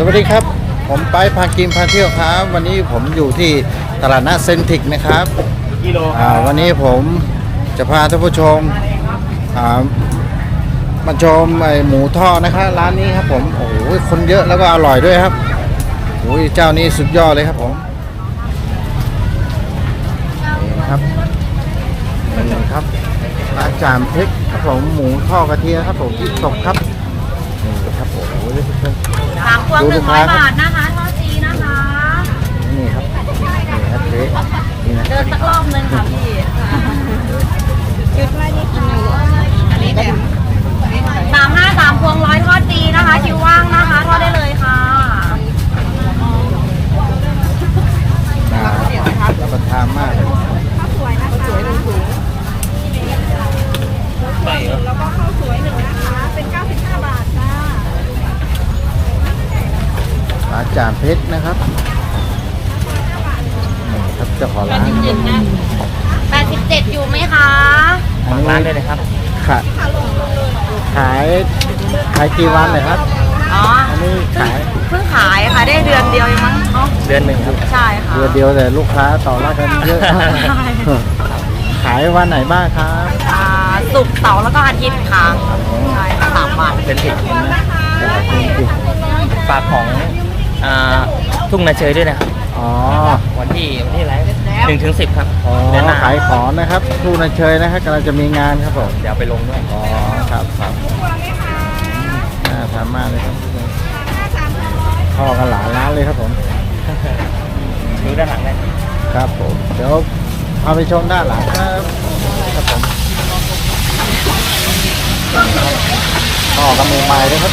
สวัสดีครับ ผมไปพากินพาเที่ยวครับ วันนี้ผมอยู่ที่ตลาดนัดเซนทริกนะครับกิโลอ่าวันนี้ผมจะพาท่านผู้ชมอ่ามาชมไอหมูทอดนะครับร้านนี้ครับผมโอ้โหคนเยอะแล้วก็อร่อยด้วยครับโอ้ยเจ้านี้สุดยอดเลยครับผมนี่ครับนี่ครับร้านจามพริกครับผมหมูทอดกระเทียมครับผมพริกสดครับนี่ครับโอ้โห สามพ วงดูหลูนึ่กงค้าร้อยครับบาทนะคะทอดจีนะคะ นี่ครับนี่ครับเจ๊นี่นะเดินสักรอบนึงค่ะพี่จุดไว้นี่ค่ะอันนี้แบบสามห้าสามพวงร้อยทอดจีนะคะ คิวว่างนะคะ ทอดได้เลยค่ะอ่ารับประทานมากเลยสวยนะคะสวยเป็นถุงไม่เหรอแล้วก็ข้าวสวยหนึ่งนะคะ เป็น 95 บาทค่ะ ร้าน จานเพชรนะครับนี่ครับเจ้าของร้าน87 อยู่ไหมคะอันร้านนี้ได้เลยครับขายขายขายกี่วันเลยครับ อ๋ออันนี้ขายเพิ่งขายค่ะได้เดือนเดียวเองมั้งเนาะเดือนหนึ่งครับใช่ค่ะเดือนเดียวแต่ลูกค้าต่อรับกันเยอะขายวันไหนบ้างครับอ่าศุกร์เสาร์แล้วก็อาทิตย์ค่ะใช่ค่ะสามวันเป็นผิดฝากของ อ่าทุ่งนาเชยด้วยนะครับ อ๋อวันที่วันที่อะไรหนึ่งถึงสิบครับอ๋อเดือนหน้าขายของนะครับทูนันเชยนะครับกำลังจะมีงานครับผมเดี๋ยวไปลงด้วยอ๋อครับครับน่าทานมากเลยครับพ่อกันหลานร้านเลยครับผมดูด้านหลังได้ครับผมเดี๋ยวพาไปชมด้านหลังครับครับผมพ่อกันใหม่ๆเลยครับ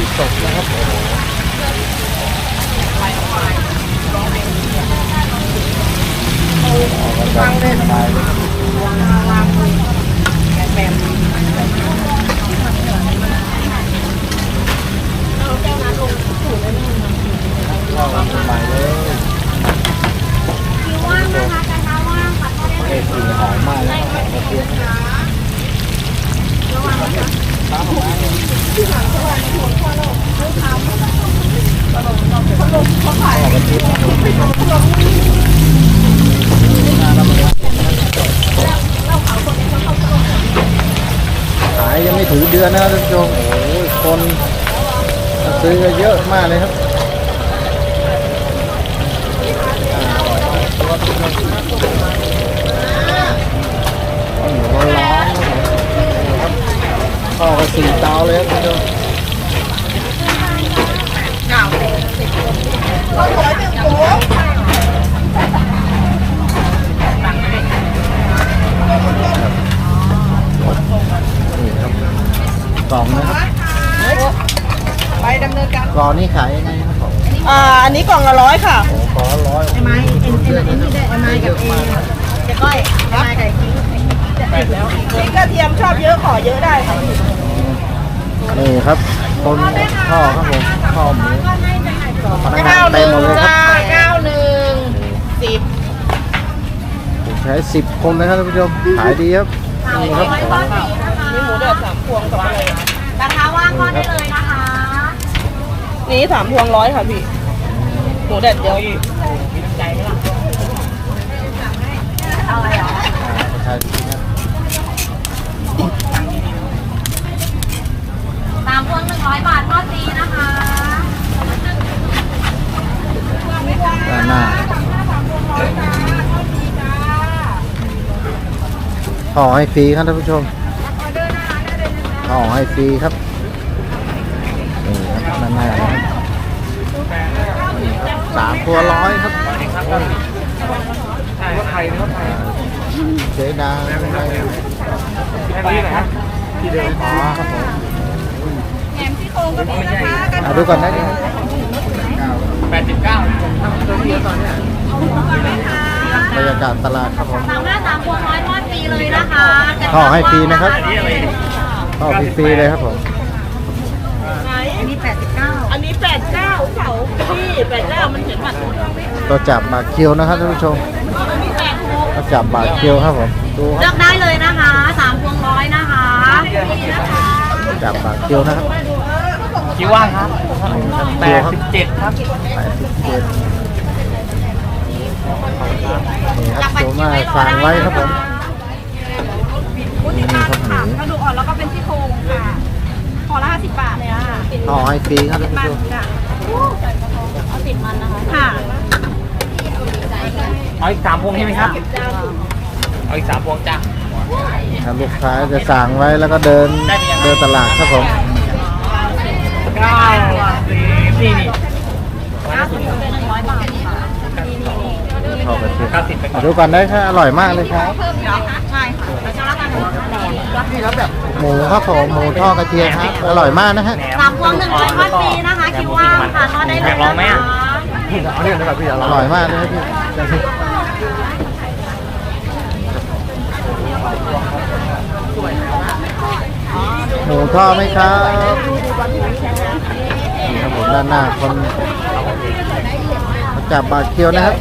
ที่ตกนะครับโอ้โหออกกำลังกายเลยครับเข้ากันใหม่เลยคิวว่างนะคะกระทะว่างค่ะทอดได้เลเอ้ยกลิ่นหอมมากเลยครับกระเทียมกระเทียม ขายยังไม่ถึงเดือนนะครับท่านผู้ชมโอ้โหคนซื้อเยอะมากเลยครับข้าวเหนียวร้อนๆข้าวกระสีเตาเลยครับคุณผู้ชม กล่องนะครับไปดำเนินการกล่องนี้ขายยังไงครับผมอ่าอันนี้กล่องละร้อยค่ะโอ้กล่องละร้อยไอ้ไม้เอ็นเอ็นเอ็นนี่ได้ไอ้ไม้กับเอเจ๊ก้อยไอ้ไม้กับคิงจะติดแล้วพริกกระเทียมชอบเยอะขอเยอะได้ค่ะนี่ครับคนข้าวครับผมข้าวหมูพนักงานเก้าหเต็มนึ่งหมดเลยครับจ้าเก้าหนึ่งสิบใช้สิบคนนะครับท่านผู้ชมขายดีครับนี่ครับ ทอดจีนะคะนี่หมูเดือดสามพวงสองเลยกระทะว่างทอได้เลยนะคะนี่สามพวงร้อยค่ะพี่ หมูเด็ดเดียวอะไรอะใช่ครับสามพวงหนึ่งร้อยบาททอดจีนะคะด้านหน้าห่อให้ฟรีครับท่านผู้ชม ห่อให้ฟรีครับนี่ครับด้านหน้านะครับนี่ครับสามตัวร้อยครับว่าไทยว่าไทยเจ๊ดาอะไรแค่นี้นะที่เดิมอ๋อครับผมแหนมซี่โครงก็อะดูก่อนได้ดิแปดสิบเก้าบรรยากาศตลาดครับผมสามห้าสามพวงร้อยทอดฟรีเลยนะคะห่อให้ฟรีนะครับอันนี้อะไร ก็ฟรีๆเลยครับผม อันนี้แปดสิบเก้าอันนี้แปดเก้าเสาพี่แปดเก้ามันเห็นบัตรตัวจับบาทคิวนะครับท่านผู้ชมตัวจับบาทคิวครับผม ดูคเลืรัอบกได้เลยนะคะสามพวงร้อยนะคะนี่นะคะจับบาทคิวนะครับคิวว่างครับแปดสิบเจ็ดครับแปดสิบเจ็ดนี่ครับโซมาสั่งไว้ครับผม นี่ครับหมูกระดูกอ่อนแล้วก็เป็นซี่โครงค่ะพอละห้าสิบบาทเลยอะห่อให้ฟรีครับท่านผู้ชมค่ะเอาติดมันนะคะค่ะเอาอีกสามพวงใช่ไหมครับ เอาอีกสามพวงจ้ะถ้าลูกค้าจะสั่งไว้แล้วก็เดินเดินตลาดครับผมเก้าสิบนี่นี่ร้อยบาทค่ะห่อกระเทียมเก้าสิบไปก่อนดูก่อนได้ครับอร่อยมากเลยครับใช่ค่ะแล้วจะรับกั นหมูครับผมหมูทอดกระเทียมครับอร่อยมากนะฮะสามพวงหนึ่งร้อยทอดฟรีนะคะคิวว่างค่ะทอดได้เลยนะคะอร่อยมากเลยครับพี่หมูทอดไหมครับนี่ครับผมด้านหน้าคนจับบาดเคียวนะครับ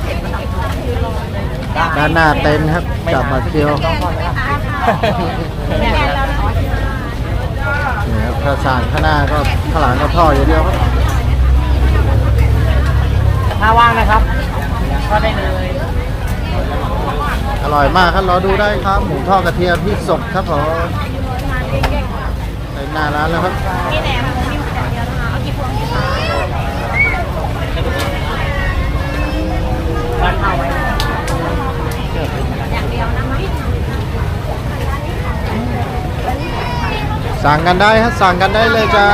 ด้านหน้าเต็นท์ครับจับบาดเคียว นี่ครับถ้าสั่งข้างหน้าก็ข้างหลังก็ทอดอย่างเดียวครับถ้าว่างนะครับ ก็ได้เลย อร่อยมากครับรอดูได้ครับ หมูทอดกระเทียมที่สดครับผมในหน้าร้านแล้วครับมีแหนมมีหมูแดดเดียวนะคะเอากี่พวงดีคะร้านข้าวไว้ อย่างเดียวนะคะ สั่งกันได้ครับสั่งกันได้เลยจ้า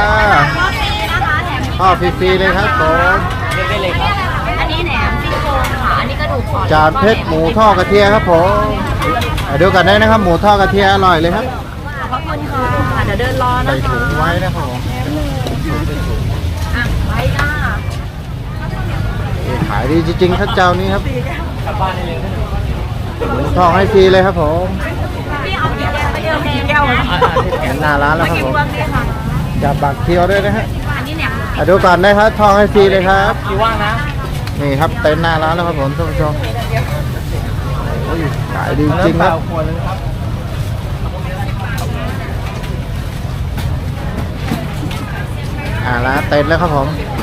ทอดฟรีนะคะแหนมทอดฟรีๆเลยครับผมเลือกได้เลยครับ อันนี้แหนมซี่โครงค่ะอันนี้กระดูกอ่อนจานเพชรหมูทอดกระเทียมครับผมไปดูกันได้นะครับ หมูทอดกระเทียมอร่อยเลยครับขอบคุณค่ะเดี๋ยวเดินรอใส่นะคะถุงไว้นะครับผมอะไว้จ้าขายดีจริงๆครับเจ้านี้ครับกลับบ้านได้เลยหมูทอดให้ฟรีเลยครับผม พี่เอากี่แก้วไป เดียวกี่แก้วอ่าอ่าที่แถเห็มนหน้าร้านแล้วครับกี่ผพมวงดีค่ะจับบักเคียวด้วยนะฮะอันนี้แหนมอะดูก่อนได้ครับทองให้ฟรีเลยครับคิวว่างนะ นี่ครับเต็นท์หน้าร้านแล้วครับผมท่านผู้ชมโอ้ยขายดีจริงครับขวดนึงครับอ่าร้านเต็นท์แล้วครับผมรับไหม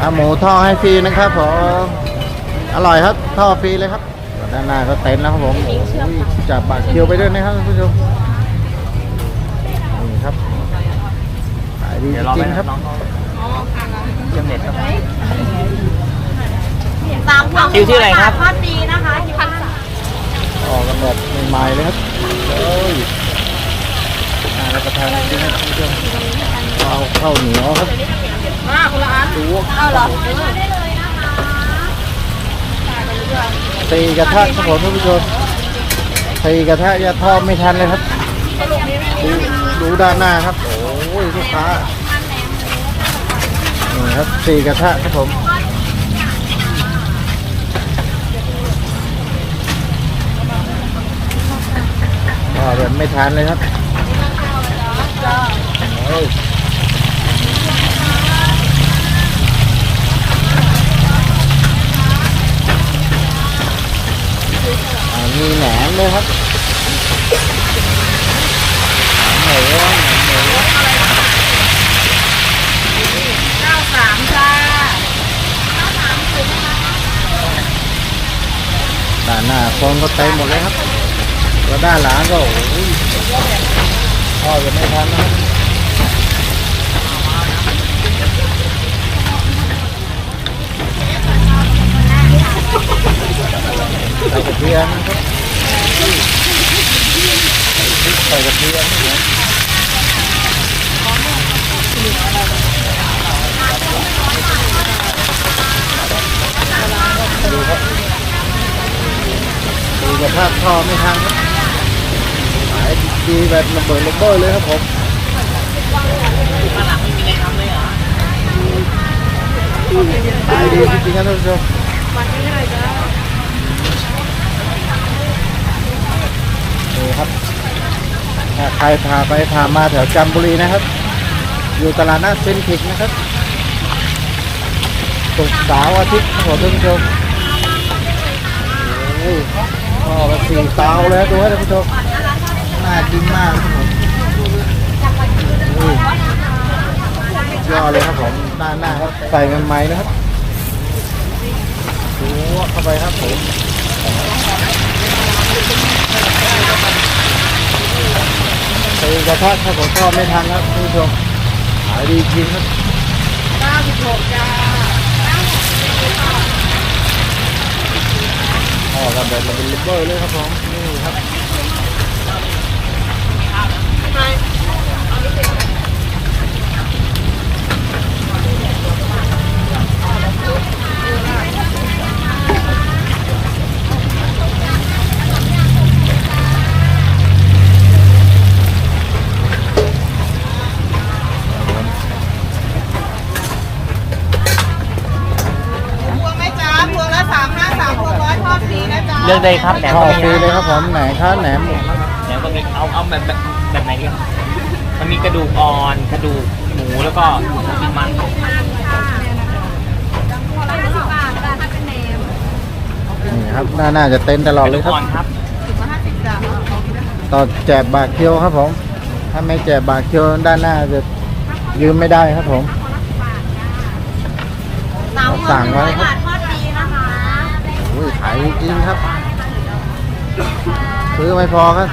อ่าหมูทอดให้ฟรีนะครับผมอร่อยครับทอดฟรีเลยครับด้านหน้าก็เต็นท์แล้วครับผมโอ้ยจับบักเคียวไปด้วยนะครับท่านผู้ชมนี่ครับขายดีเดี๋ยวรอจไปริงนะครับน้องเขาเยี่ยมเน็ตครับสามพวงคิวที่อะไรครับทอดฟรีนะคะคิวพันสามออกกันแบบใหม่ๆเลยครับโอ้ยน่ารับประทานจริงๆครับท่านผู้ชมเอาข้าวเหนียวครับ มาคนละอันดูเอาเหรอตีกระทะครับผมท่านผู้ชมตีกระทะอย่าทอดไม่ทันเลยครับดูดูด้านหน้าครับ โอ้ยลูกค้านี่ครับตีกระทะครับผมแบบไม่ทันเลยครับ โอ้ยอ่ามีแหนมเลยครับแหนมหมูแหนมหมูเก้าสามจ้า ใส่กระเทียมนะครับใส่กระเทียมนะครับดูครับภาพทอไม่ทันครับขายดีแบบระเบิดระเบ้อเลยครับผมขายดีจริงๆครับท่านผู้ชมนี่ครับถ้า ใครพาไปพามาแถวจันทบุรีนะครับ อยู่ตลาดนัดเซนทิกนะครับศุกร์เสาร์อาทิตย์ครับท่านผู้ชมโอ้ยก็สี่เตาเลยดูให้ท่านผู้ชมน่ากินมากครับผมนี่ยอดเลยครับผมหน้าหน้าครับใส่เงินไม้นะครับดูเข้าไปครับผม กระทะครับผมทอดไม่ทันครับท่านผู้ชมขายดีจริงครับ96จ้าอ๋อครับแบบมันเป็นลิปเบอร์เลยครับผมนี่ครับครับ เลือกได้ครับแหนมทอก็ดมีฟรีเลยนะครับผมไหนครับแหนมแหนมก็มีเอาเอาแบบแบบแบบไหนดีครับมันมีกระดูกอ่อนกระดูกหมูแล้วก็ติดมันนี่ครับหน้าหน้าจะเต้นตลอกดระเลดูยกครับ อ่อนครับต่อแจกบาทเคียวครับผม ถ้าไม่แจกบาทเคียวด้านหน้าจะยืมไม่ได้ครับผมสามพวสั่งงหนึ่งไว้ร้อยครับบาททอดฟรีนะคะโอ้ยขายจริงครับ ซื้อไม่พอก็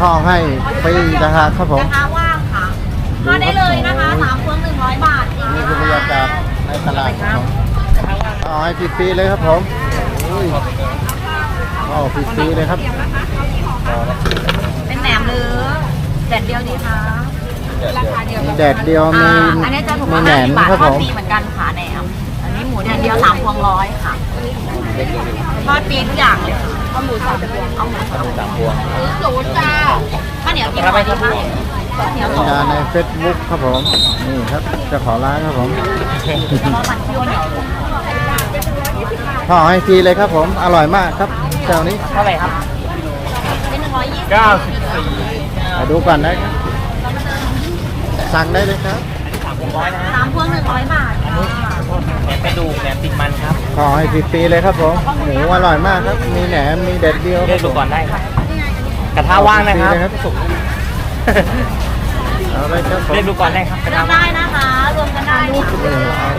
ทองให้ฟรีราคาครับผมกระทะว่างค่ะทอดได้เลยนะคะสามพวงหนึ่งร้อยบาทจริงนี่ไหมคือบรรคะยากาศในตลาดครับผมเอาให้ฟรีๆเลยครับผมอุ้ยเอาฟรีๆเลยครับ เป็นแหนมหรือแดดเดียวดีคะราคาเดียวมีแดดเดียวมีอ่าอันนี้จะถูกมีว่าแหนห้ามสิบบาทครับทผอดมฟรีเหมือนกันค่ะแหนมอันนี้หมูแดดเดียวสามพวงร้อยค่ะทอดฟรีทุกอย่างเลยค่ะ เอาหมูสามพวงเอาหมูสามพวงสามพวงศูนย์จ้าข้าวเหนียวกี่รับห่อคดีรับคะเหนียวมีนาในเฟซบุ๊กครับผม นี่ครับเจ้าของร้านครับผมรอมันคิวเหนียวห่อให้ฟรีเลยครับผม อร่อยมากครับเจ้านี้เท่าไหร่ครับเป็นหนึ่งร้อยยี่สิบเก้าสิบสี่มาดูก่อนนะครับสั่งได้เลยครับสามพวงร้อยนะสามพวงหนึ่งร้อยบาท แหนมกระดูกแหนมติดมันครับห่อให้ฟรีๆเลยครับผมหมูอร่อยมากครับ มีแหนมมีเด็ดเดียวคเลืรัอบกผดูม ก่อนได้ครับ กระทะว่างนะครับฟรีเลยครับ สุกเอาเลยครับผมเลือกดูก่อนได้ครับกระเลืทะอกว่างได้นะคะ รวมกันได้ค่ะ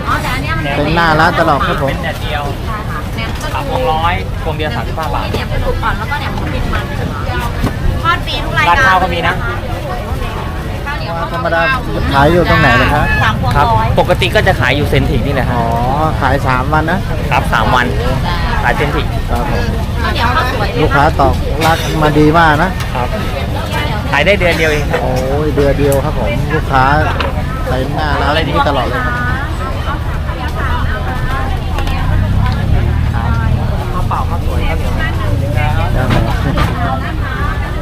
อ๋อแต่อันเนี้ยมันเป็นหน้าร้านตลอดครับผม เป็นแดดเดียวใช่ค่ะแหนมกระสามพดูวงกร้อยพวงเดียวสามสิบห้าบาท มีแหนมกระดูกก่อนแล้วก็แหนมหมูติดมันค่ะทอดฟรีทุกรายราดการข้าวก็มีนะข้าวเหนียว ธรรมดาขายอยู่ตรงไหนนะครับสามพวงครับร้อยปกติก็จะขายอยู่เซนทริกนี่แหละคอ๋รับอขาย3วันนะครับสามวันขายเซนทริกครับผมข้าวเหนียวข้าวสวยลูกค้าตอบรักมาดีมากนะ ครับขายได้เดือนเดียวเองครับ โอ้ยเดือนเดียวครับผมลูกค้าเต็มหน้าร้านนี้ตลอดเลยครับข้าวเปล่าข้าวสวยข้าวเหนียวครับผม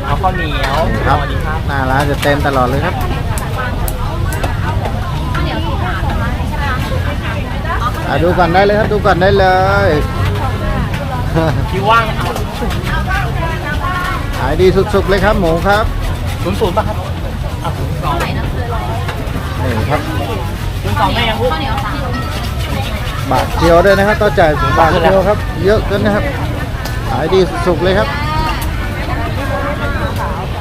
เอาข้าวเหนียวครับสวัสดีครับหน้าร้านจะเต็มตลอดเลยครับ อะดูก่อนได้เลยครับดูก่อนได้เลยที่ว่างเอาขายดีสุดๆเลยครับหมูครับศูนย์ศูนย์ป่ะครับเอาศูนย์สองนี่ครับศูนย์สองได้ยังพูดข้าวเหนียวสามบาทเดียวด้วยนะครับต่อจ่ายบาทเดียวครับ เยอะเกินนะครับ ขายดีสุดๆเลยครับ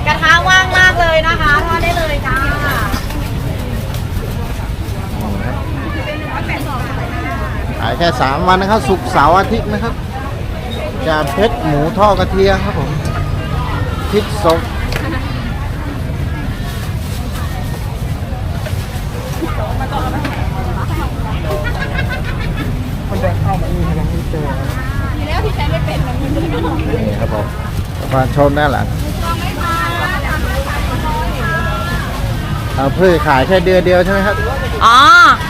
กระทะว่างมากเลยนะคะทอดได้เลยจ้า ขายแค่ 3 วันนะครับศุกร์เสาร์อาทิตย์นะครับจะเพชรหมูทอดกระเทียมครับผมพริกสดนี่ครับผมมาชมด้านหลังเอาเพื่อขายแค่เดือนเดียวใช่ไหมครับ อ๋อ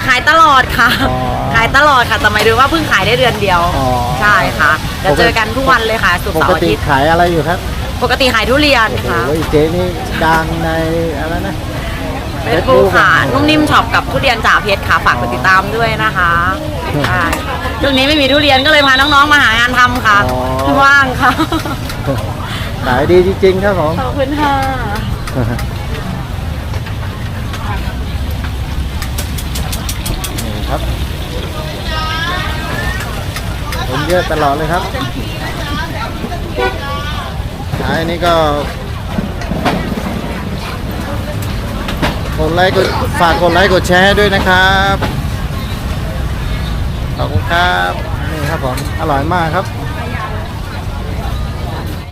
ขายตลอดค่ะ อ๋อขายตลอดค่ะแต่หมายถึงว่าเพิ่งขายได้เดือนเดียว อ๋อ ใช่ค่ะจะเจอกันทุกวันเลยค่ะสุกร์ปเสากร์อาติทิตย์ขายอะไรอยู่ครับ ปกติขายทุเรียนโอ้โหค่ะเจ๊นี่ดังในอะไรนะ เฟซบุ๊กค่ะ นุ่มนิ่มช็อปกับทุเรียนจ่าเพชรค่ะฝากกดติดตามด้วยนะคะใช่ช่วงนี้ไม่มีทุเรียนก็เลยพาน้องๆมาหางานทำค่ะอ๋อ ว่างค่ะขายดีจริงๆครับผม ขอบคุณค่ะ นี่ครับผม เยอะตลอดเลยครับขายนี้ก็กดไลค์กดฝากกดไลค์กดแชร์ด้วยนะครับขอบคุณครับนี่ครับผมอร่อยมากครับ